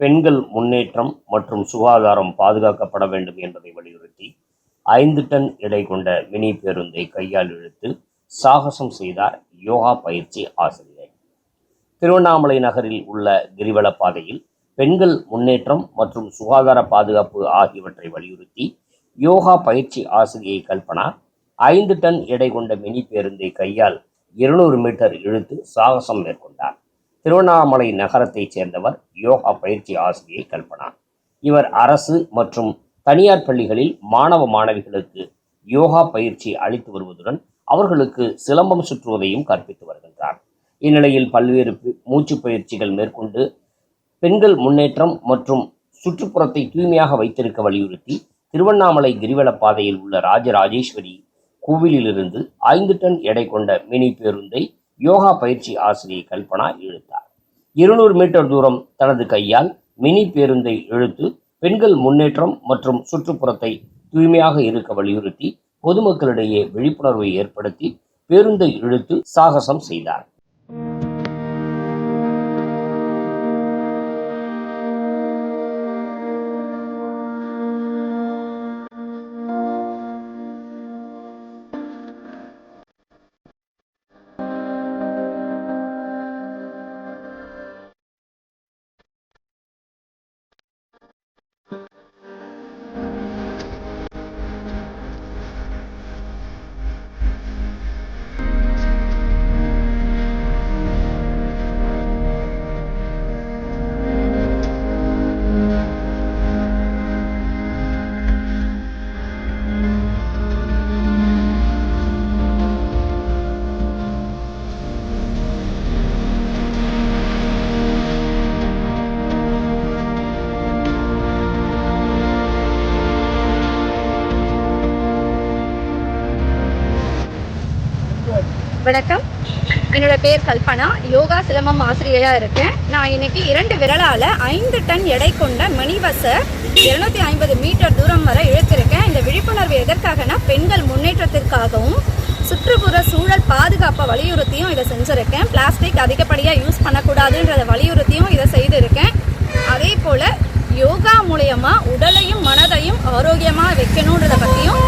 பெண்கள் முன்னேற்றம் மற்றும் சுகாதாரம் பாதுகாக்கப்பட வேண்டும் என்பதை வலியுறுத்தி ஐந்து டன் எடை கொண்ட மினி பேருந்தை கையால் இழுத்து சாகசம் செய்தார் யோகா பயிற்சி ஆசிரியர். திருவண்ணாமலை நகரில் உள்ள கிரிவல பாதையில் பெண்கள் முன்னேற்றம் மற்றும் சுகாதார பாதுகாப்பு ஆகியவற்றை வலியுறுத்தி யோகா பயிற்சி ஆசிரியை கல்பனா ஐந்து டன் எடை கொண்ட மினி பேருந்தை கையால் இருநூறு மீட்டர் இழுத்து சாகசம் மேற்கொண்டார். திருவண்ணாமலை நகரத்தைச் சேர்ந்தவர் யோகா பயிற்சி ஆசிரியை கல்பனா. இவர் அரசு மற்றும் தனியார் பள்ளிகளில் மாணவ மாணவிகளுக்கு யோகா பயிற்சி அளித்து வருவதுடன் அவர்களுக்கு சிலம்பம் சுற்றுவதையும் கற்பித்து வருகின்றார். இந்நிலையில் பல்வேறு மூச்சு பயிற்சிகள் மேற்கொண்டு பெண்கள் முன்னேற்றம் மற்றும் சுற்றுப்புறத்தை தூய்மையாக வைத்திருக்க வலியுறுத்தி திருவண்ணாமலை கிரிவல பாதையில் உள்ள ராஜராஜேஸ்வரி கோவிலிலிருந்து ஐந்து டன் எடை கொண்ட மினி பேருந்தை யோகா பயிற்சி ஆசிரியை கல்பனா இழுத்தார். இருநூறு மீட்டர் தூரம் தனது கையால் மினி பேருந்தை இழுத்து பெண்கள் முன்னேற்றம் மற்றும் சுற்றுப்புறத்தை தூய்மையாக இருக்க வலியுறுத்தி பொதுமக்களிடையே விழிப்புணர்வை ஏற்படுத்தி பேருந்தை இழுத்து சாகசம் செய்தார். வணக்கம். என்னோட பேர் கல்பனா. யோகா சிலம்பம் ஆசிரியராக இருக்கேன். நான் இன்னைக்கு இரண்டு விரலால் ஐந்து டன் எடை கொண்ட மணிவசை இருநூத்தி ஐம்பது மீட்டர் தூரம் வரை இழுத்திருக்கேன். இந்த விழிப்புணர்வு எதற்காகனா பெண்கள் முன்னேற்றத்திற்காகவும் சுற்றுப்புற சூழல் பாதுகாப்பை வலியுறுத்தியும் இதை செஞ்சுருக்கேன். பிளாஸ்டிக் அதிகப்படியாக யூஸ் பண்ணக்கூடாதுன்றத வலியுறுத்தியும் இதை செய்திருக்கேன். அதே போல் யோகா மூலயமா உடலையும் மனதையும் ஆரோக்கியமாக வைக்கணுன்றதை பற்றியும்